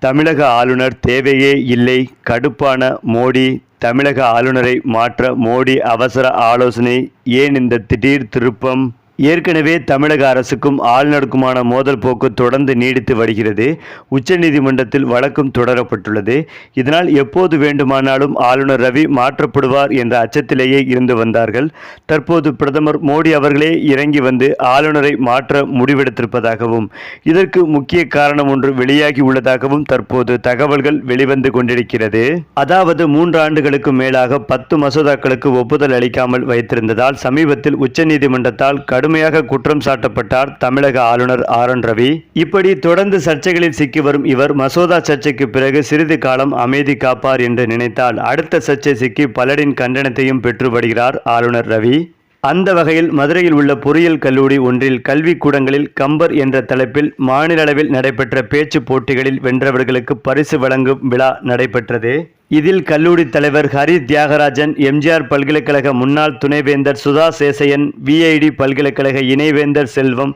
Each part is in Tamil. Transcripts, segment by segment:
தமிழக ஆளுநர் தேவையே இல்லை. கடுப்பான மோடி தமிழக ஆளுநரை மாற்ற மோடி அவசர ஆலோசனை. ஏன் இந்த திடீர் திருப்பம்? ஏற்கனவே தமிழக அரசுக்கும் ஆளுநருக்குமான மோதல் போக்கு தொடர்ந்து நீடித்து வருகிறது. உச்சநீதிமன்றத்தில் வழக்கும் தொடரப்பட்டுள்ளது. இதனால் எப்போது வேண்டுமானாலும் ஆளுநர் ரவி மாற்றப்படுவார் என்ற அச்சத்திலேயே இருந்து வந்தார்கள். தற்போது பிரதமர் மோடி அவர்களே இறங்கி வந்து ஆளுநரை மாற்ற முடிவெடுத்திருப்பதாகவும் இதற்கு முக்கிய காரணம் ஒன்று வெளியாகி உள்ளதாகவும் தற்போது தகவல்கள் வெளிவந்து கொண்டிருக்கிறது. அதாவது மூன்று ஆண்டுகளுக்கு மேலாக பத்து மசோதாக்களுக்கு ஒப்புதல் அளிக்காமல் வைத்திருந்ததால் சமீபத்தில் உச்சநீதிமன்றத்தால் கடுமையாக குற்றம் சாட்டப்பட்டார் தமிழக ஆளுநர் ஆர் என் ரவி. இப்படி தொடர்ந்து சர்ச்சைகளில் சிக்கி வரும் இவர் மசோதா சர்ச்சைக்கு பிறகு சிறிது காலம் அமைதி காப்பார் என்று நினைத்தால் அடுத்த சர்ச்சை சிக்கி பலரின் கண்டனத்தையும் பெற்று வருகிறார் ஆளுநர் ரவி. அந்த வகையில் மதுரையில் உள்ள பொறியியல் கல்லூரி ஒன்றில் கல்விக்கூடங்களில் கம்பர் என்ற தலைப்பில் மாநில அளவில் நடைபெற்ற பேச்சு போட்டிகளில் வென்றவர்களுக்கு பரிசு வழங்கும் விழா நடைபெற்றது. இதில் கல்லூரி தலைவர் ஹரி தியாகராஜன் எம்ஜிஆர் பல்கலைக்கழக முன்னாள் துணைவேந்தர் சுதா சேசையன் விஐடி பல்கலைக்கழக இணைவேந்தர் செல்வம்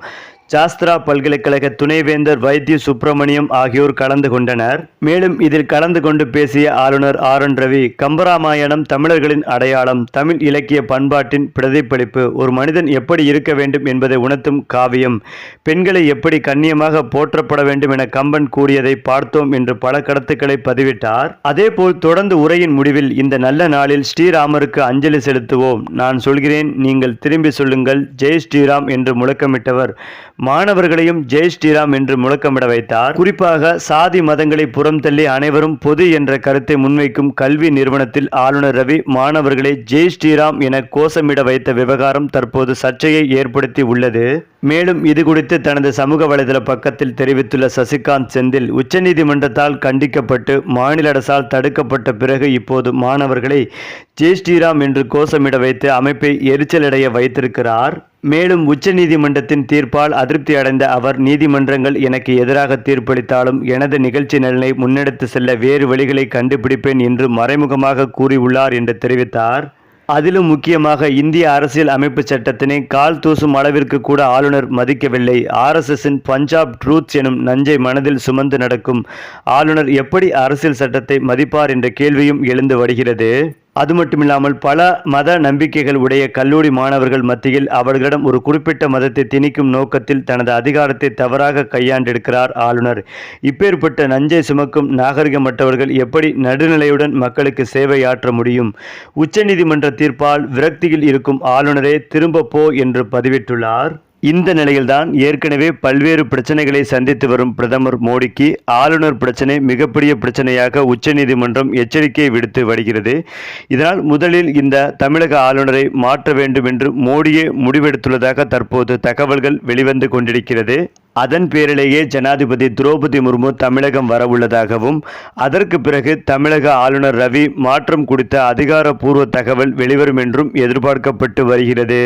சாஸ்திரா பல்கலைக்கழக துணைவேந்தர் வைத்திய சுப்பிரமணியம் ஆகியோர் கலந்து கொண்டனர். மேலும் இதில் கலந்து கொண்டு பேசிய ஆளுநர் ஆர் என் ரவி கம்பராமாயணம் தமிழர்களின் அடையாளம் தமிழ் இலக்கிய பண்பாட்டின் பிரதிபலிப்பு ஒரு மனிதன் எப்படி இருக்க வேண்டும் என்பதை உணர்த்தும் காவியம் பெண்களை எப்படி கண்ணியமாக போற்றப்பட வேண்டும் என கம்பன் கூறியதை பார்த்தோம் என்று பல கருத்துக்களை பதிவிட்டார். அதேபோல் தொடர்ந்து உரையின் முடிவில் இந்த நல்ல நாளில் ஸ்ரீராமருக்கு அஞ்சலி செலுத்துவோம். நான் சொல்கிறேன் நீங்கள் திரும்பி சொல்லுங்கள் ஜெய் ஸ்ரீராம் என்று முழக்கமிட்டவர் மாணவர்களையும் ஜெய் ஸ்ரீராம் என்று முழக்கமிட வைத்தார். குறிப்பாக சாதி மதங்களை புறம் தள்ளி அனைவரும் பொது என்ற கருத்தை முன்வைக்கும் கல்வி நிறுவனத்தில் ஆளுநர் ரவி மாணவர்களை ஜெய் ஸ்ரீராம் என கோஷமிட வைத்த விவகாரம் தற்போது சர்ச்சையை ஏற்படுத்தி உள்ளது. மேலும் இது குறித்து தனது சமூக வலைதள பக்கத்தில் தெரிவித்துள்ள சசிகாந்த் செந்தில் உச்சநீதிமன்றத்தால் கண்டிக்கப்பட்டு மாநில அரசால் தடுக்கப்பட்ட பிறகு இப்போது மாணவர்களை ஜெய் ஸ்ரீராம் என்று கோஷமிட வைத்து அமைப்பை எரிச்சலடைய வைத்திருக்கிறார். மேலும் உச்சநீதிமன்றத்தின் தீர்ப்பால் அதிருப்தி அடைந்த அவர் நீதிமன்றங்கள் எனக்கு எதிராக தீர்ப்பளித்தாலும் எனது நிகழ்ச்சி நலனை முன்னெடுத்து செல்ல வேறு வழிகளை கண்டுபிடிப்பேன் என்று மறைமுகமாக கூறியுள்ளார் என்று தெரிவித்தார். அதிலும் முக்கியமாக இந்திய அரசியல் அமைப்பு சட்டத்தினை கால் தூசும் அளவிற்கு கூட ஆளுநர் மதிக்கவில்லை. ஆர்எஸ்எஸின் பஞ்சாப் ட்ரூத்ஸ் எனும் நஞ்சை மனதில் சுமந்து நடக்கும் ஆளுநர் எப்படி அரசியல் சட்டத்தை மதிப்பார் என்ற கேள்வியும் எழுந்து வருகிறது. அது மட்டுமில்லாமல் பல மத நம்பிக்கைகள் உடைய கல்லூரி மாணவர்கள் மத்தியில் அவர்களிடம் ஒரு குறிப்பிட்ட மதத்தை திணிக்கும் நோக்கத்தில் தனது அதிகாரத்தை தவறாக கையாண்டிருக்கிறார் ஆளுநர். இப்பேற்பட்ட நஞ்சை சுமக்கும் நாகரிகமற்றவர்கள் எப்படி நடுநிலையுடன் மக்களுக்கு சேவையாற்ற முடியும்? உச்சநீதிமன்ற தீர்ப்பால் விரக்தியில் இருக்கும் ஆளுநரே திரும்ப போ என்று பதிவிட்டுள்ளார். இந்த நிலையில்தான் ஏற்கனவே பல்வேறு பிரச்சனைகளை சந்தித்து வரும் பிரதமர் மோடிக்கு ஆளுநர் பிரச்சனை மிகப்பெரிய பிரச்சனையாக உச்சநீதிமன்றம் எச்சரிக்கை விடுத்து வருகிறது. இதனால் முதலில் இந்த தமிழக ஆளுநரை மாற்ற வேண்டும் என்று மோடியே முடிவெடுத்துள்ளதாக தற்போது தகவல்கள் வெளிவந்து கொண்டிருக்கிறது. அதன் பேரிலேயே ஜனாதிபதி திரௌபதி முர்மு தமிழகம் வரவுள்ளதாகவும் அதற்கு பிறகு தமிழக ஆளுநர் ரவி மாற்றம் குறித்த அதிகாரப்பூர்வ தகவல் வெளிவரும் என்றும் எதிர்பார்க்கப்பட்டு வருகிறது.